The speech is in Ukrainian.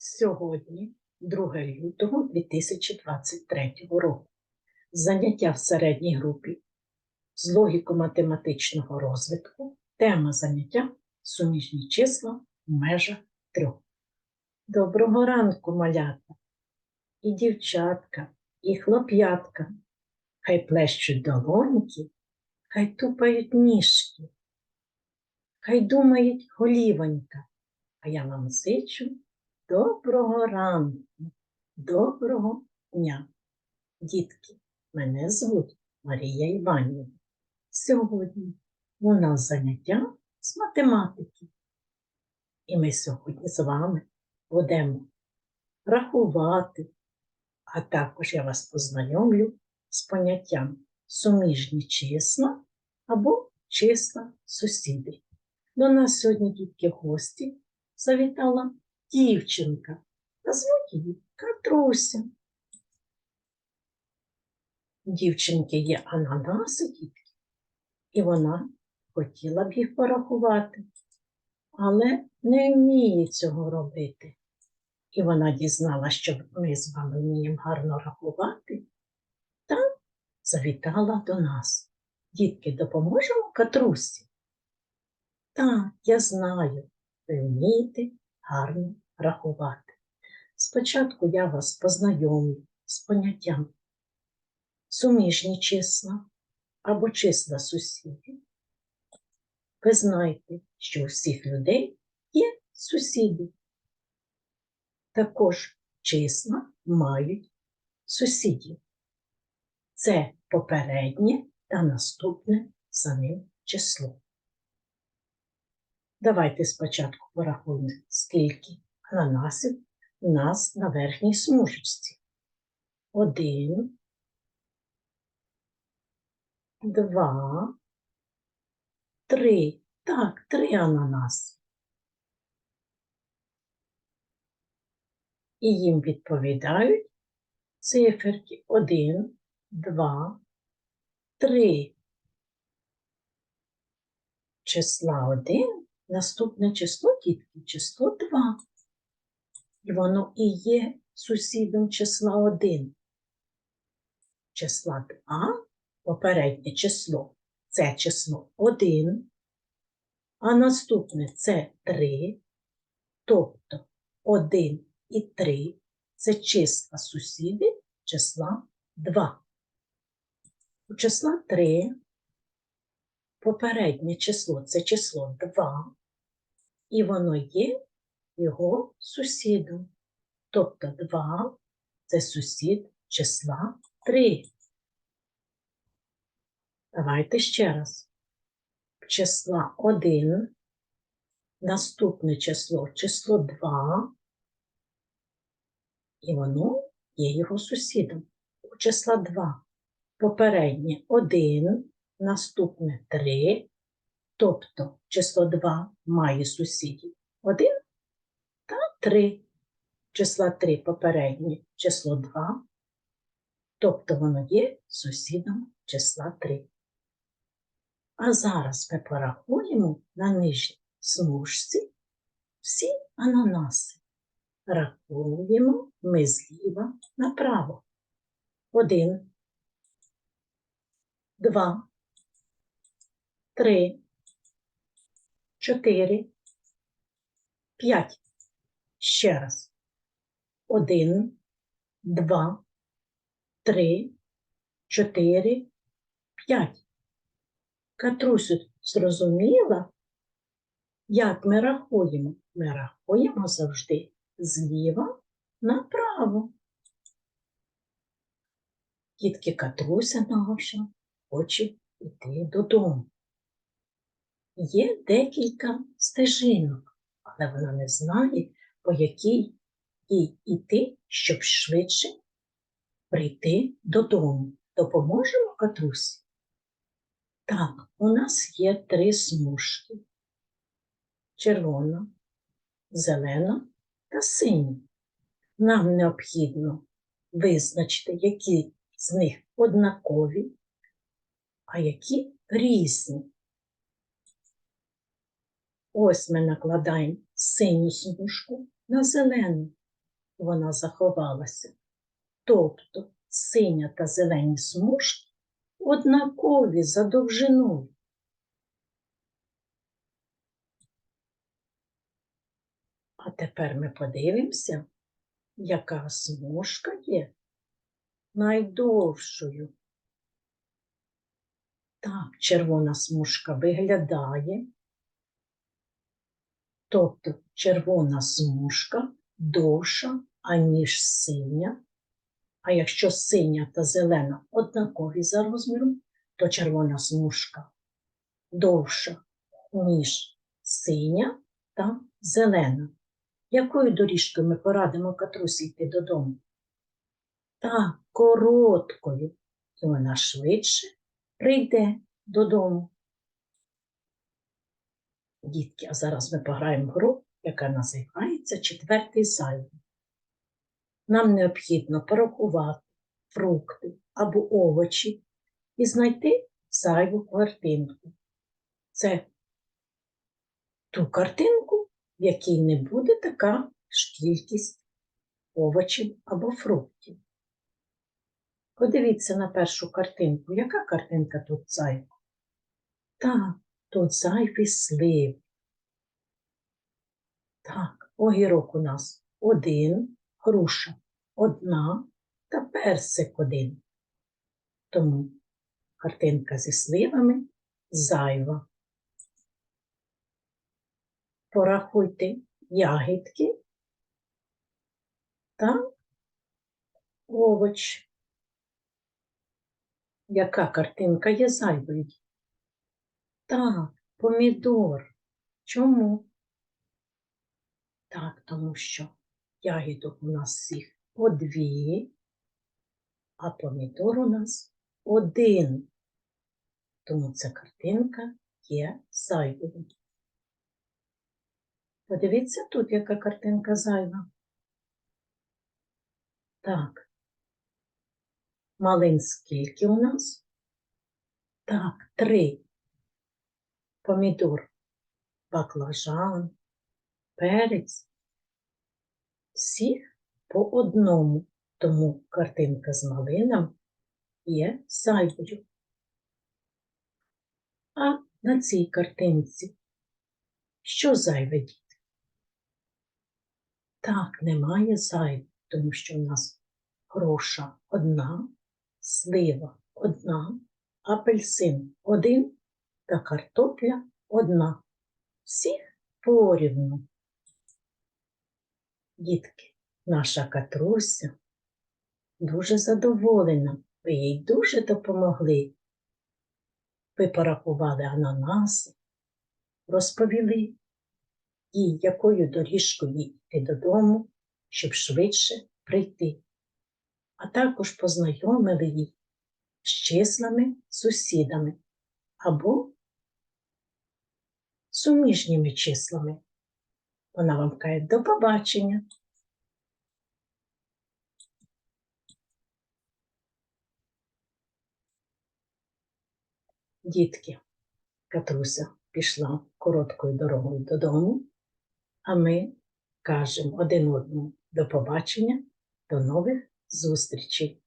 Сьогодні, 2 лютого 2023 року. Заняття в середній групі з логіко-математичного розвитку. Тема заняття суміжні числа в межах трьох. Доброго ранку, малята! І дівчатка, і хлоп'ятка. Хай плещуть долоньки, хай тупають ніжки, хай думають голівонька. А я вам зичу доброго ранку, доброго дня. Дітки, мене звуть Марія Іванівна. Сьогодні у нас заняття з математики. І ми сьогодні з вами будемо рахувати, а також я вас познайомлю з поняттям суміжні числа або числа сусідів. До нас сьогодні дітки гості завітала дівчинка. Та звуть її Катруся. Дівчинки є ананаси, дітки, і вона хотіла б їх порахувати, але не вміє цього робити. І вона дізнала, що ми з вами вміємо гарно рахувати, та завітала до нас. Дітки, допоможемо Катрусі? Так, я знаю, ви вмієте гарно рахувати. Спочатку я вас познайомлю з поняттям суміжні числа або числа сусідів. Ви знаєте, що у всіх людей є сусіди. Також числа мають сусідів. Це попереднє та наступне за ним число. Давайте спочатку порахуємо, скільки ананасів у нас на верхній смужечці. Один, два, три. Так, три ананаси. І їм відповідають циферки один, два, три. Числа один Наступне число, дітки, число 2. І воно і є сусідом числа 1. Числа 2, попереднє число це число 1, а наступне це 3, тобто 1 і 3 це числа сусіди числа 2. У числа 3 попереднє число це число 2, і воно є його сусідом. Тобто 2 це сусід числа 3. Давайте ще раз. Числа 1, наступне число число 2, і воно є його сусідом. У числа 2 попереднє 1, наступне 3, тобто число 2 має сусідів 1 та 3. Числа 3 попереднє число 2, тобто воно є сусідом числа 3. А зараз ми порахуємо на нижній смужці всі ананаси. Рахуємо ми зліва направо. Один, два, три, чотири, п'ять. Ще раз. Один, два, три, чотири, п'ять. Катрусю, зрозуміла, як ми рахуємо? Ми рахуємо завжди зліва направо. Тітки Катруся наша хоче йти додому. Є декілька стежинок, але вона не знає, по якій їй іти, щоб швидше прийти додому. Допоможемо Катрусі? Так, у нас є три смужки. Червона, зелена та синя. Нам необхідно визначити, які з них однакові, а які різні. Ось ми накладаємо синю смужку на зелену. вона заховалася. Тобто синя та зелені смужки однакові за довжиною. А тепер ми подивимося, яка смужка є найдовшою. Так, червона смужка виглядає. Тобто червона смужка довша, аніж синя. А якщо синя та зелена однакові за розміром, то червона смужка довша, ніж синя та зелена. Якою доріжкою ми порадимо катрусі йти додому? Так, короткою, і вона швидше прийде додому. Дітки, а зараз ми пограємо гру, яка називається четвертий зайвий. Нам необхідно порахувати фрукти або овочі і знайти зайву картинку. Це ту картинку, в якій не буде така ж кількість овочів або фруктів. Подивіться на першу картинку. Яка картинка тут зайва? Так, тут зайвий слив. Так, огірок у нас один, груша одна та персик один. Тому картинка зі сливами зайва. Порахуйте ягідки та овоч. Яка картинка є зайвою? Так, помідор. Чому? Так, тому що ягідок у нас всіх по дві, а помідор у нас один. Тому ця картинка є зайвою. Подивіться тут, яка картинка зайва. Так. Малин скільки у нас? Так, три. Помідор, баклажан, перець. Всіх по одному, тому картинка з малином є зайвою. А на цій картинці що зайве діти? Так, немає зайве, тому що в нас груша одна, слива одна, апельсин один та картопля одна. Всіх порівну. Дітки, наша Катруся дуже задоволена, ви їй дуже допомогли. Ви порахували ананаси, розповіли їй, якою доріжкою йти додому, щоб швидше прийти. А також познайомили її з числами сусідами або суміжніми числами. Вона вам каже до побачення. Дітки, Катруся пішла короткою дорогою додому, а ми кажемо один одному до побачення, до нових зустрічей.